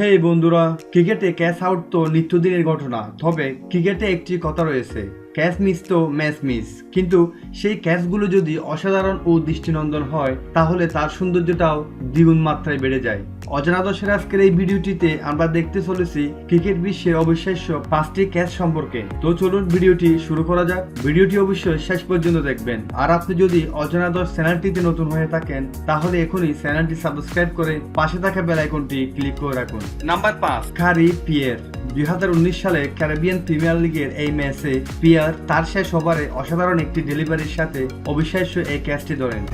হে বন্ধুরা ক্রিকেটে cash out তো নিত্যদিনের ঘটনা তবে ক্রিকেটে একটি কথা রয়েছে। ক্যাচ মিস তো ম্যাচ মিস। কিন্তু সেই ক্যাচগুলো যদি অসাধারণ ও দৃষ্টিনন্দন হয়, তাহলে তার সৌন্দর্যটাও দ্বিগুণ মাত্রায় বেড়ে যায়। অজানা দশের আজকের এই ভিডিওটিতে আমরা দেখতে চলেছি ক্রিকেট বিশ্বের অবিশ্বাস্য পাঁচটি ক্যাচ সম্পর্কে। তো চলুন ভিডিওটি শুরু করা যাক। ভিডিওটি অবশ্যই শেষ পর্যন্ত দেখবেন। আর আপনি যদি অজানা দশ চ্যানেলটিতে নতুন হয়ে থাকেন, তাহলে এখনই চ্যানেলটি সাবস্ক্রাইব করে পাশে থাকা বেল আইকনটি ক্লিক করে রাখুন। নাম্বার পাঁচ কারি পিয়ের। দুই উনিশ সালে ক্যারিবিয়ান প্রিমিয়ার লিগের এই ম্যাচে পিয়ার তার শেষ ওভারে অসাধারণ একটি ডেলিভারির সাথে অবিশ্বাস্য এই ক্যাচটি ধরেন।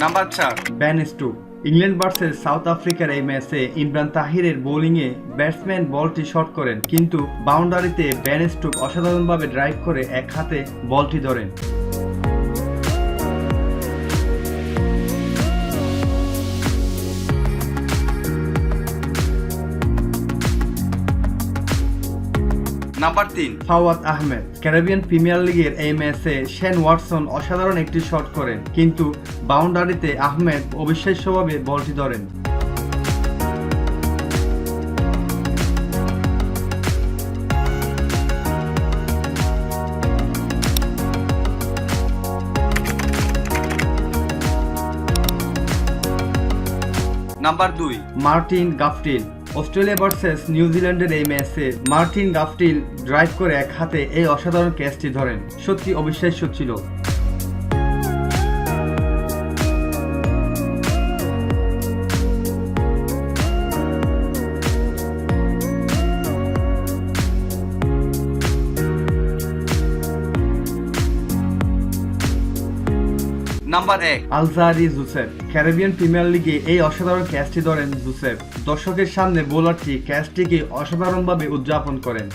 নাম্বার চার। Ben Stokes. England versus South আফ্রিকার এই ম্যাচে ইমরান তাহিরের বোলিংয়ে ব্যাটসম্যান বলটি শট করেন, কিন্তু বাউন্ডারিতে ব্যান স্টোক অসাধারণভাবে ড্রাইভ করে এক হাতে বলটি ধরেন। নাম্বার তিন। ফাওয়াদ আহমেদ ক্যারিবিয়ান প্রিমিয়ার লিগের এই ম্যাচে শেন ওয়াটসন অসাধারণ একটি শট করেন কিন্তু বাউন্ডারিতে আহমেদ অবিশ্বাস্যভাবে বলটি ধরেন। নাম্বার দুই। মার্টিন গাফটিল অস্ট্রেলিয়া ভার্সেস নিউজিল্যান্ডের এই ম্যাচে মার্টিন গাফটিল ড্রাইভ করে এক হাতে এই অসাধারণ ক্যাচটি ধরেন। সত্যি অবিশ্বাস্য ছিল। নাম্বার এক। Alzarri Joseph. ক্যারিবিয়ান প্রিমিয়ার লিগে এই অসাধারণ ক্যাচটি ধরেন জুসেফ। দর্শকের সামনে বোলারটি ক্যাচটিকে অসাধারণভাবে উদযাপন করেন।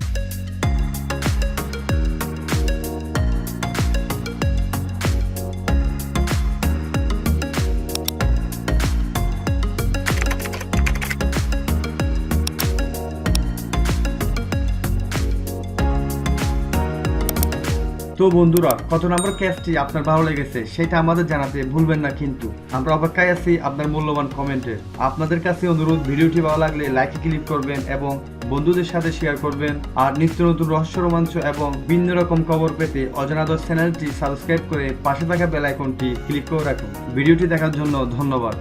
তো বন্ধুরা, কত নম্বর ক্যাচটি আপনার ভালো লেগেছে, সেটা আমাদের জানাতে ভুলবেন না কিন্তু। আমরা অপেক্ষায় আছি আপনার মূল্যবান কমেন্টে আপনাদের কাছে অনুরোধ, ভিডিওটি ভালো লাগলে লাইকে ক্লিক করবেন এবং বন্ধুদের সাথে শেয়ার করবেন। আর নিত্য নতুন রহস্য, রোমাঞ্চ এবং ভিন্ন রকম খবর পেতে অজানাদর চ্যানেলটি সাবস্ক্রাইব করে পাশে থাকা বেল আইকনটি ক্লিক করে রাখুন। ভিডিওটি দেখার জন্য ধন্যবাদ।